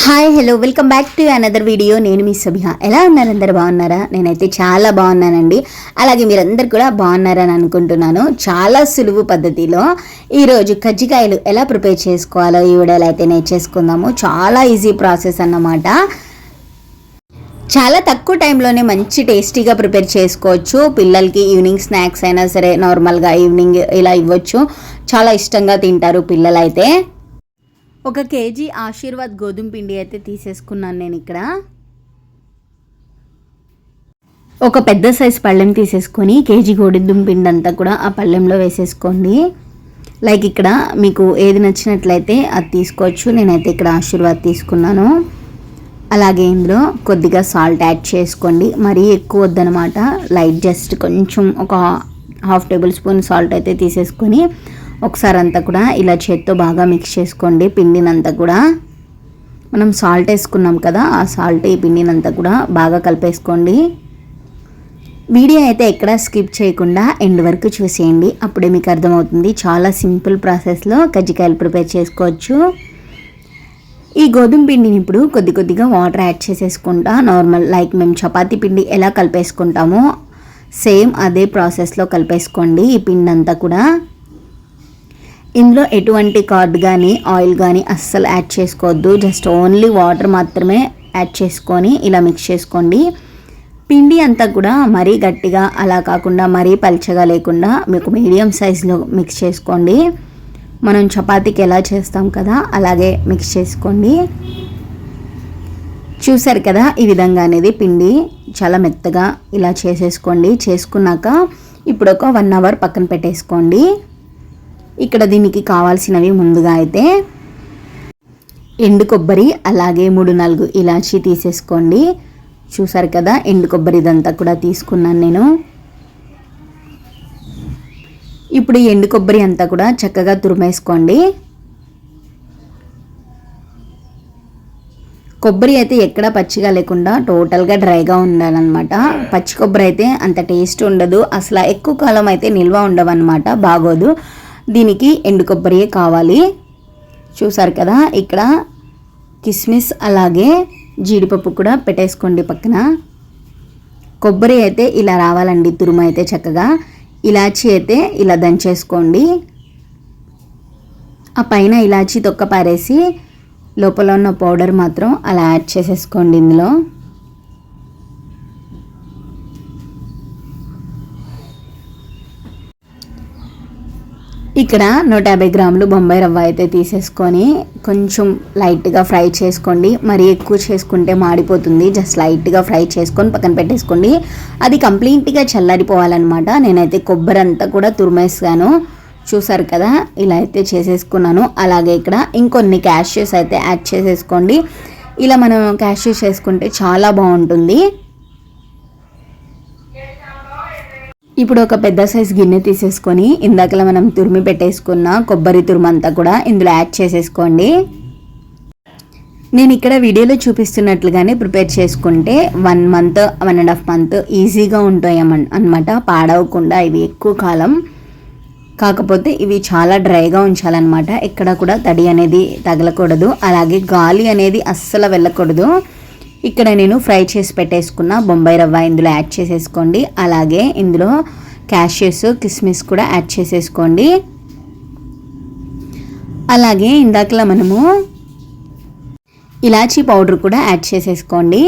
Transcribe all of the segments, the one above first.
Hi hello welcome back to another video. నేను మీ సభిహ ఎలా ఉన్నారు? అందరు బాగున్నారా? నేనైతే చాలా బాగున్నానండి. అలాగే మీరందరు కూడా బాగున్నారని అనుకుంటున్నాను. చాలా సులువు పద్ధతిలో ఈరోజు కజ్జికాయలు ఎలా ప్రిపేర్ చేసుకోవాలో ఈ వీడియోలో అయితే నేను చేసుకుందాము. చాలా ఈజీ ప్రాసెస్ అన్నమాట. చాలా తక్కువ టైంలోనే మంచి టేస్టీగా ప్రిపేర్ చేసుకోవచ్చు. పిల్లలకి ఈవినింగ్ స్నాక్స్ అయినా సరే నార్మల్గా ఈవినింగ్ ఇలా ఇవ్వచ్చు. చాలా ఇష్టంగా తింటారు పిల్లలైతే. ఒక కేజీ ఆశీర్వాద్ గోధుమ పిండి అయితే తీసేసుకున్నాను నేను ఇక్కడ. ఒక పెద్ద సైజ్ పళ్ళెం తీసేసుకొని కేజీ గోధుమ పిండి అంతా కూడా ఆ పళ్ళెంలో వేసేసుకోండి. లైక్ ఇక్కడ మీకు ఏది నచ్చినట్లయితే అది తీసుకోవచ్చు. నేనైతే ఇక్కడ ఆశీర్వాద్ తీసుకున్నాను. అలాగే ఇందులో కొద్దిగా సాల్ట్ యాడ్ చేసుకోండి. మరీ ఎక్కువ వద్దనమాట లైట్ జస్ట్ కొంచెం ఒక హాఫ్ టేబుల్ స్పూన్ సాల్ట్ అయితే తీసేసుకొని ఒకసారి అంతా కూడా ఇలా చేత్తో బాగా మిక్స్ చేసుకోండి పిండినంతా కూడా. మనం సాల్ట్ వేసుకున్నాం కదా ఆ సాల్ట్ ఈ పిండినంతా కూడా బాగా కలిపేసుకోండి. వీడియో అయితే ఎక్కడ స్కిప్ చేయకుండా ఎండ్ వరకు చూసేయండి. అప్పుడే మీకు అర్థమవుతుంది. చాలా సింపుల్ ప్రాసెస్లో కజ్జికాయలు ప్రిపేర్ చేసుకోవచ్చు. ఈ గోధుమ పిండిని ఇప్పుడు కొద్ది కొద్దిగా వాటర్ యాడ్ చేసేసుకుంటా నార్మల్ లైక్ మేము చపాతీ పిండి ఎలా కలిపేసుకుంటామో సేమ్ అదే ప్రాసెస్లో కలిపేసుకోండి ఈ పిండి అంతా కూడా. ఇందులో ఎటువంటి కార్డ్ కానీ ఆయిల్ కానీ అస్సలు యాడ్ చేసుకోవద్దు. జస్ట్ ఓన్లీ వాటర్ మాత్రమే యాడ్ చేసుకొని ఇలా మిక్స్ చేసుకోండి. పిండి అంతా కూడా మరీ గట్టిగా అలా కాకుండా మరీ పల్చగా లేకుండా మీకు మీడియం సైజులో మిక్స్ చేసుకోండి. మనం చపాతీకి ఎలా చేస్తాం కదా అలాగే మిక్స్ చేసుకోండి. చూసారు కదా ఈ విధంగా అనేది పిండి చాలా మెత్తగా ఇలా చేసేసుకోండి. చేసుకున్నాక ఇప్పుడు ఒక వన్ అవర్ పక్కన పెట్టేసుకోండి. ఇక్కడ దీనికి కావాల్సినవి ముందుగా అయితే ఎండు కొబ్బరి అలాగే మూడు నాలుగు ఇలాచీ తీసేసుకోండి. చూసారు కదా ఎండు కొబ్బరి ఇదంతా కూడా తీసుకున్నాను నేను. ఇప్పుడు ఎండు కొబ్బరి అంతా కూడా చక్కగా తురిమేసుకోండి. కొబ్బరి అయితే ఎక్కడ పచ్చిగా లేకుండా టోటల్గా డ్రైగా ఉండాలన్నమాట. పచ్చి కొబ్బరి అయితే అంత టేస్ట్ ఉండదు. అసలు ఎక్కువ కాలం అయితే నిల్వ ఉండవన్నమాట. బాగోదు. దీనికి ఎండు కొబ్బరియే కావాలి. చూసారు కదా ఇక్కడ కిస్మిస్ అలాగే జీడిపప్పు కూడా పెట్టేసుకోండి పక్కన. కొబ్బరి అయితే ఇలా రావాలండి తురుమ అయితే చక్కగా. ఇలాచీ అయితే ఇలా దంచేసుకోండి. ఆ పైన ఇలాచీ తొక్క పారేసి లోపల ఉన్న పౌడర్ మాత్రం అలా యాడ్ చేసేసుకోండి ఇందులో. ఇక్కడ నూట యాభై గ్రాములు బొంబాయి రవ్వ అయితే తీసేసుకొని కొంచెం లైట్గా ఫ్రై చేసుకోండి. మరీ ఎక్కువ చేసుకుంటే మాడిపోతుంది. జస్ట్ లైట్గా ఫ్రై చేసుకొని పక్కన పెట్టేసుకోండి. అది కంప్లీట్గా చల్లారిపోవాలన్నమాట. నేనైతే కొబ్బరి అంతా కూడా తురిమేసాను చూసారు కదా? ఇలా అయితే చేసేసుకున్నాను. అలాగే ఇక్కడ ఇంకొన్ని క్యాష్యూస్ అయితే యాడ్ చేసేసుకోండి. ఇలా మనం క్యాష్యూస్ చేసుకుంటే చాలా బాగుంటుంది. ఇప్పుడు ఒక పెద్ద సైజ్ గిన్నె తీసేసుకొని ఇందాకలా మనం తురిమి పెట్టేసుకున్న కొబ్బరి తురుము అంతా కూడా ఇందులో యాడ్ చేసేసుకోండి. నేను ఇక్కడ వీడియోలో చూపిస్తున్నట్లుగానే ప్రిపేర్ చేసుకుంటే one month one and half month ఈజీగా ఉంటాయి అనమాట పాడవకుండా ఇవి ఎక్కువ కాలం కాకపోతే ఇవి చాలా డ్రైగా ఉంచాలన్నమాట. ఎక్కడ కూడా తడి అనేది తగలకూడదు. అలాగే గాలి అనేది అస్సలు వెళ్ళకూడదు. ఇక్కడ నేను ఫ్రై చేసి పెట్టేసుకున్న బొంబాయి రవ్వ ఇందులో యాడ్ చేసేసుకోండి. అలాగే ఇందులో క్యాషియస్ కిస్మిస్ కూడా యాడ్ చేసేసుకోండి. అలాగే ఇందాకలా మనము ఇలాచీ పౌడర్ కూడా యాడ్ చేసేసుకోండి.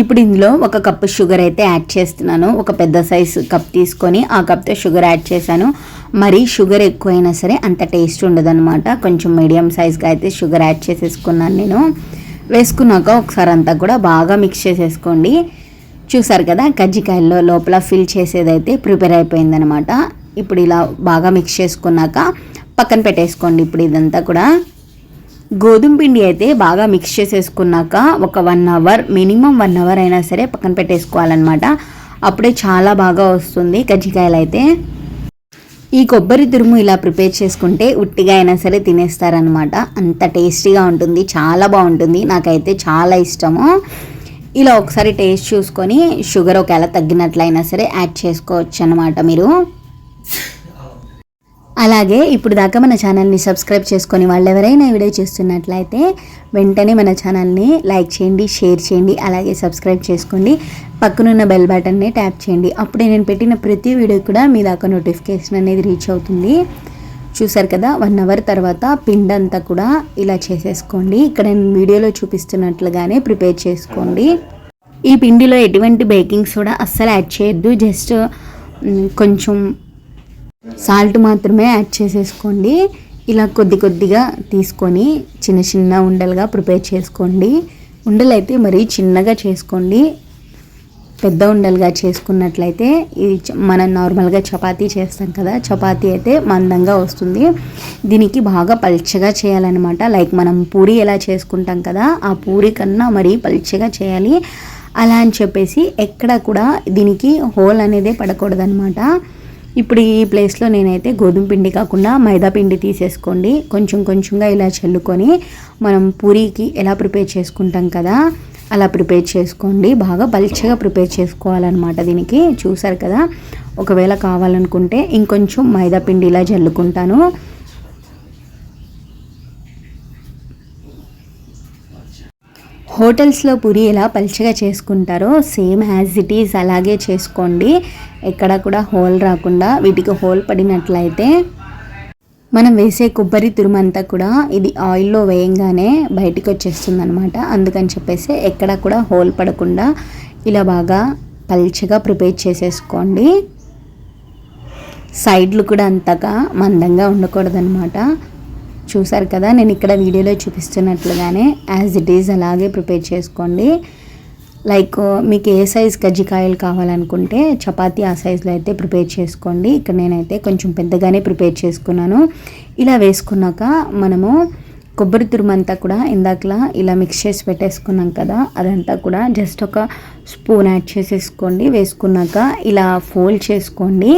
ఇప్పుడు ఇందులో ఒక కప్పు షుగర్ అయితే యాడ్ చేస్తున్నాను. ఒక పెద్ద సైజు కప్ తీసుకొని ఆ కప్తో షుగర్ యాడ్ చేశాను. మరి షుగర్ ఎక్కువైనా సరే అంత టేస్ట్ ఉండదన్నమాట. కొంచెం మీడియం సైజ్గా అయితే షుగర్ యాడ్ చేసేసుకున్నాను నేను. వేసుకున్నాక ఒకసారి అంతా కూడా బాగా మిక్స్ చేసేసుకోండి. చూసారు కదా కజ్జికాయల్లో లోపల ఫిల్ చేసేదైతే ప్రిపేర్ అయిపోయిందనమాట ఇప్పుడు ఇలా బాగా మిక్స్ చేసుకున్నాక పక్కన పెట్టేసుకోండి ఇప్పుడు ఇదంతా కూడా. గోధుమ పిండి అయితే బాగా మిక్స్ చేసేసుకున్నాక ఒక one hour minimum one hour అయినా సరే పక్కన పెట్టేసుకోవాలన్నమాట. అప్పుడే చాలా బాగా వస్తుంది కజ్జికాయలు అయితే. ఈ కొబ్బరి తురుము ఇలా ప్రిపేర్ చేసుకుంటే ఉట్టిగా అయినా సరే తినేస్తారనమాట అంత టేస్టీగా ఉంటుంది చాలా బాగుంటుంది నాకైతే చాలా ఇష్టము. ఇలా ఒకసారి టేస్ట్ చూసుకొని షుగర్ ఒకవేళ తగ్గినట్లయినా సరే యాడ్ చేసుకోవచ్చు అనమాట మీరు. అలాగే ఇప్పుడు దాకా మన ఛానల్ని సబ్స్క్రైబ్ చేసుకొని వాళ్ళు ఎవరైనా వీడియో చూస్తున్నట్లయితే వెంటనే మన ఛానల్ని లైక్ చేయండి షేర్ చేయండి అలాగే సబ్స్క్రైబ్ చేసుకోండి. పక్కనున్న బెల్ బటన్ని ట్యాప్ చేయండి. అప్పుడే నేను పెట్టిన ప్రతి వీడియో కూడా మీ దాకా నోటిఫికేషన్ అనేది రీచ్ అవుతుంది. చూసారు కదా వన్ అవర్ తర్వాత పిండి అంతా కూడా ఇలా చేసేసుకోండి. ఇక్కడ నేను వీడియోలో చూపిస్తున్నట్లుగానే ప్రిపేర్ చేసుకోండి. ఈ పిండిలో ఎటువంటి బేకింగ్ సోడా అస్సలు యాడ్ చేయొద్దు. జస్ట్ కొంచెం సాల్ట్ మాత్రమే యాడ్ చేసేసుకోండి. ఇలా కొద్ది కొద్దిగా తీసుకొని చిన్న చిన్న ఉండలుగా ప్రిపేర్ చేసుకోండి. ఉండలు అయితే మరీ చిన్నగా చేసుకోండి. పెద్ద ఉండలుగా చేసుకున్నట్లయితే ఇది మనం నార్మల్గా చపాతీ చేస్తాం కదా చపాతీ అయితే మందంగా వస్తుంది. దీనికి బాగా పల్చగా చేయాలన్నమాట. లైక్ మనం పూరి ఎలా చేసుకుంటాం కదా ఆ పూరి కన్నా మరీ పల్చగా చేయాలి. అలా అని చెప్పేసి ఎక్కడ కూడా దీనికి హోల్ అనేది పడకూడదనమాట ఇప్పుడు ఈ ప్లేస్లో నేనైతే గోధుమ పిండి కాకుండా మైదా పిండి తీసేసుకోండి. కొంచెం కొంచెంగా ఇలా చల్లుకొని మనం పూరీకి ఎలా ప్రిపేర్ చేసుకుంటాం కదా అలా ప్రిపేర్ చేసుకోండి. బాగా పల్చగా ప్రిపేర్ చేసుకోవాలన్నమాట దీనికి. చూసారు కదా? ఒకవేళ కావాలనుకుంటే ఇంకొంచెం మైదా పిండి ఇలా జల్లుకుంటాను హోటల్స్లో పూరి ఎలా పలుచగా చేసుకుంటారో సేమ్ యాజ్ ఇట్ ఈజ్ అలాగే చేసుకోండి. ఎక్కడ కూడా హోల్ రాకుండా వీటికి హోల్ పడినట్లయితే మనం వేసే కొబ్బరి తురుమంతా కూడా ఇది ఆయిల్లో వేయంగానే బయటికి వచ్చేస్తుంది అనమాట అందుకని చెప్పేసి ఎక్కడ కూడా హోల్ పడకుండా ఇలా బాగా పల్చగా ప్రిపేర్ చేసేసుకోండి. సైడ్లు కూడా అంతగా మందంగా ఉండకూడదనమాట చూసారు కదా నేను ఇక్కడ వీడియోలో చూపిస్తున్నట్లుగానే యాజ్ ఇట్ ఈజ్ అలాగే ప్రిపేర్ చేసుకోండి. లైక్ మీకు ఏ సైజ్ కజ్జికాయలు కావాలనుకుంటే చపాతీ ఆ సైజులో అయితే ప్రిపేర్ చేసుకోండి. ఇక్కడ నేనైతే కొంచెం పెద్దగానే ప్రిపేర్ చేసుకున్నాను. ఇలా వేసుకున్నాక మనము కొబ్బరి తురుమంతా కూడా ఇందాకలా ఇలా మిక్స్ చేసి పెట్టేసుకున్నాం కదా అదంతా కూడా జస్ట్ ఒక స్పూన్ యాడ్ చేసేసుకోండి. వేసుకున్నాక ఇలా ఫోల్డ్ చేసుకోండి.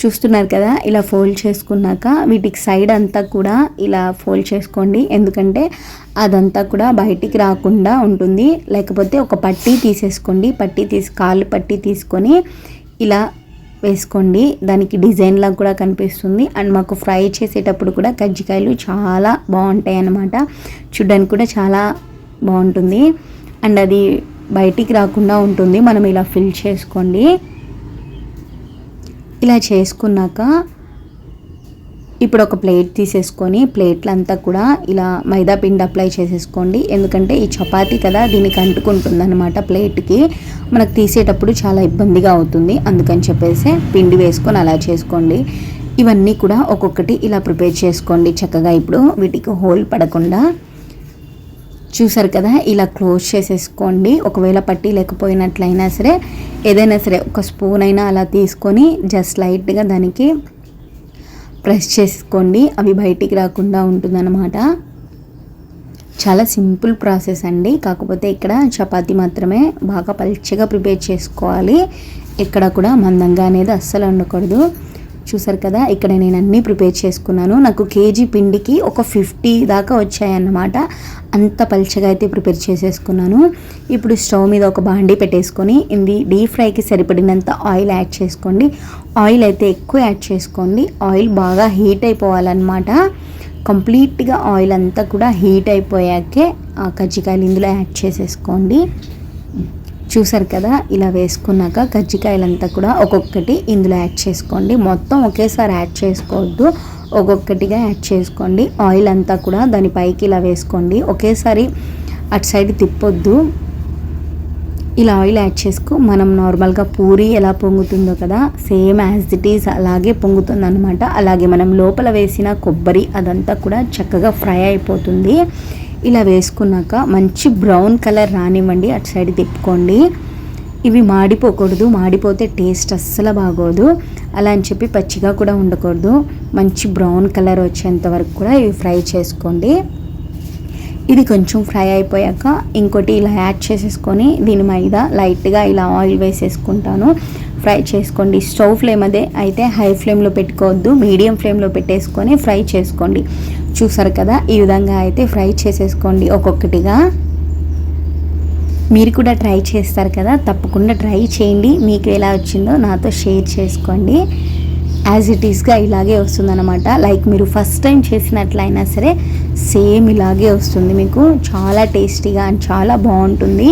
చూస్తున్నారు కదా ఇలా ఫోల్డ్ చేసుకున్నాక వీటికి సైడ్ అంతా కూడా ఇలా ఫోల్డ్ చేసుకోండి. ఎందుకంటే అదంతా కూడా బయటికి రాకుండా ఉంటుంది. లేకపోతే ఒక పట్టీ తీసేసుకోండి. పట్టీ తీసి కాళ్ళు పట్టీ తీసుకొని ఇలా వేసుకోండి. దానికి డిజైన్లా కూడా కనిపిస్తుంది. అండ్ మాకు ఫ్రై చేసేటప్పుడు కూడా కజ్జికాయలు చాలా బాగుంటాయి అన్నమాట. చూడ్డానికి కూడా చాలా బాగుంటుంది. అండ్ అది బయటికి రాకుండా ఉంటుంది. మనం ఇలా ఫిల్ చేసుకోండి. ఇలా చేసుకున్నాక ఇప్పుడు ఒక ప్లేట్ తీసేసుకొని ప్లేట్లంతా కూడా ఇలా మైదా పిండి అప్లై చేసేసుకోండి. ఎందుకంటే ఈ చపాతీ కదా దీనికి అంటుకుంటుంది అనమాట ప్లేట్కి. మనకు తీసేటప్పుడు చాలా ఇబ్బందిగా అవుతుంది. అందుకని చెప్పేసి పిండి వేసుకొని అలా చేసుకోండి. ఇవన్నీ కూడా ఒక్కొక్కటి ఇలా ప్రిపేర్ చేసుకోండి. చక్కగా ఇప్పుడు వీటికి హోల్ పడకుండా చూసారు కదా ఇలా క్లోజ్ చేసేసుకోండి. ఒకవేళ పట్టి లేకపోయినట్లయినా సరే ఏదైనా సరే ఒక స్పూన్ అయినా అలా తీసుకొని జస్ట్ లైట్గా దానికి ప్రెస్ చేసుకోండి. అవి బయటికి రాకుండా ఉంటుందన్నమాట. చాలా సింపుల్ ప్రాసెస్ అండి. కాకపోతే ఇక్కడ చపాతి మాత్రమే బాగా పల్చగా ప్రిపేర్ చేసుకోవాలి. ఎక్కడ కూడా మందంగా అనేది అస్సలు ఉండకూడదు చూసారు కదా ఇక్కడ నేను అన్నీ ప్రిపేర్ చేసుకున్నాను. నాకు కేజీ పిండికి ఒక ఫిఫ్టీ దాకా వచ్చాయన్నమాట. అంత పల్చగా అయితే ప్రిపేర్ చేసేసుకున్నాను. ఇప్పుడు స్టవ్ మీద ఒక బాండీ పెట్టేసుకొని ఇది డీప్ ఫ్రైకి సరిపడినంత ఆయిల్ యాడ్ చేసుకోండి. ఆయిల్ అయితే ఎక్కువ యాడ్ చేసుకోండి. ఆయిల్ బాగా హీట్ అయిపోవాలన్నమాట. కంప్లీట్గా ఆయిల్ అంతా కూడా హీట్ అయిపోయాకే ఆ కజ్జికాయలు ఇందులో యాడ్ చేసేసుకోండి. చూసారు కదా ఇలా వేసుకున్నాక కజ్జికాయలంతా కూడా ఒక్కొక్కటి ఇందులో యాడ్ చేసుకోండి. మొత్తం ఒకేసారి యాడ్ చేసుకోవద్దు. ఒక్కొక్కటిగా యాడ్ చేసుకోండి. ఆయిల్ అంతా కూడా దాని పైకి ఇలా వేసుకోండి. ఒకేసారి అటు సైడ్ తిప్పొద్దు. ఇలా ఆయిల్ యాడ్ చేసుకో. మనం నార్మల్గా పూరి ఎలా పొంగుతుందో కదా సేమ్ యాజ్ ఇట్ ఈస్ అలాగే పొంగుతుంది అనమాట అలాగే మనం లోపల వేసిన కొబ్బరి అదంతా కూడా చక్కగా ఫ్రై అయిపోతుంది. ఇలా వేసుకున్నాక మంచి బ్రౌన్ కలర్ రానివ్వండి అటు సైడ్ తిప్పుకోండి. ఇవి మాడిపోకూడదు మాడిపోతే టేస్ట్ అస్సలు బాగోదు. అలా అని చెప్పి పచ్చిగా కూడా ఉండకూడదు. మంచి బ్రౌన్ కలర్ వచ్చేంత వరకు కూడా ఇవి ఫ్రై చేసుకోండి. ఇది కొంచెం ఫ్రై అయిపోయాక ఇంకోటి ఇలా యాడ్ చేసేసుకొని దీని మీద లైట్గా ఇలా ఆయిల్ వేసేసుకుంటాను. ఫ్రై చేసుకోండి. స్టవ్ ఫ్లేమ్ అదే అయితే హై ఫ్లేమ్లో పెట్టుకోవద్దు. మీడియం ఫ్లేమ్లో పెట్టేసుకొని ఫ్రై చేసుకోండి. చూసారు కదా ఈ విధంగా అయితే ఫ్రై చేసేసుకోండి ఒక్కొక్కటిగా. మీరు కూడా ట్రై చేస్తారు కదా తప్పకుండా ట్రై చేయండి. మీకు ఎలా వచ్చిందో నాతో షేర్ చేసుకోండి. యాజ్ ఇట్ ఈస్గా ఇలాగే వస్తుందన్నమాట. లైక్ మీరు ఫస్ట్ టైం చేసినట్లయినా సరే సేమ్ ఇలాగే వస్తుంది మీకు. చాలా టేస్టీగా అండ్ చాలా బాగుంటుంది.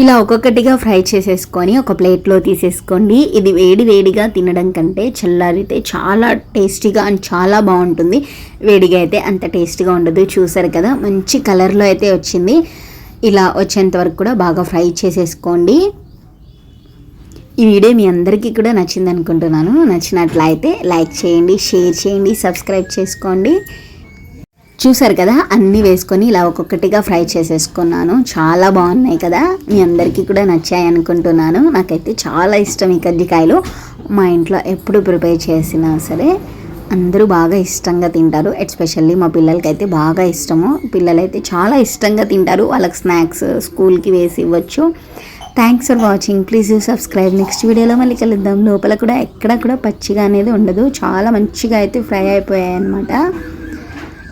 ఇలా ఒక్కొక్కటిగా ఫ్రై చేసేసుకొని ఒక ప్లేట్లో తీసేసుకోండి. ఇది వేడి వేడిగా తినడం కంటే చల్లారితే చాలా టేస్టీగా అండ్ చాలా బాగుంటుంది. వేడిగా అయితే అంత టేస్టీగా ఉండదు. చూసారు కదా మంచి కలర్లో అయితే వచ్చింది. ఇలా వచ్చేంత వరకు కూడా బాగా ఫ్రై చేసేసుకోండి. ఈ వీడియో మీ అందరికీ కూడా నచ్చింది అనుకుంటున్నాను నచ్చినట్లయితే లైక్ చేయండి షేర్ చేయండి సబ్స్క్రైబ్ చేసుకోండి. చూసారు కదా అన్నీ వేసుకొని ఇలా ఒక్కొక్కటిగా ఫ్రై చేసేసుకున్నాను. చాలా బాగున్నాయి కదా మీ అందరికీ కూడా నచ్చాయి అనుకుంటున్నాను. నాకైతే చాలా ఇష్టం ఈ కజ్జికాయలు. మా ఇంట్లో ఎప్పుడు ప్రిపేర్ చేసినా సరే అందరూ బాగా ఇష్టంగా తింటారు. ఎస్పెషల్లీ మా పిల్లలకైతే బాగా ఇష్టము. పిల్లలైతే చాలా ఇష్టంగా తింటారు. వాళ్ళకి స్నాక్స్ స్కూల్కి వేసి ఇవ్వచ్చు. Thanks for watching please you subscribe next వీడియోలో మళ్ళీ కలుద్దాం. లోపల కూడా ఎక్కడ కూడా పచ్చిగా అనేది ఉండదు. చాలా మంచిగా అయితే ఫ్రై అయిపోయాయి అనమాట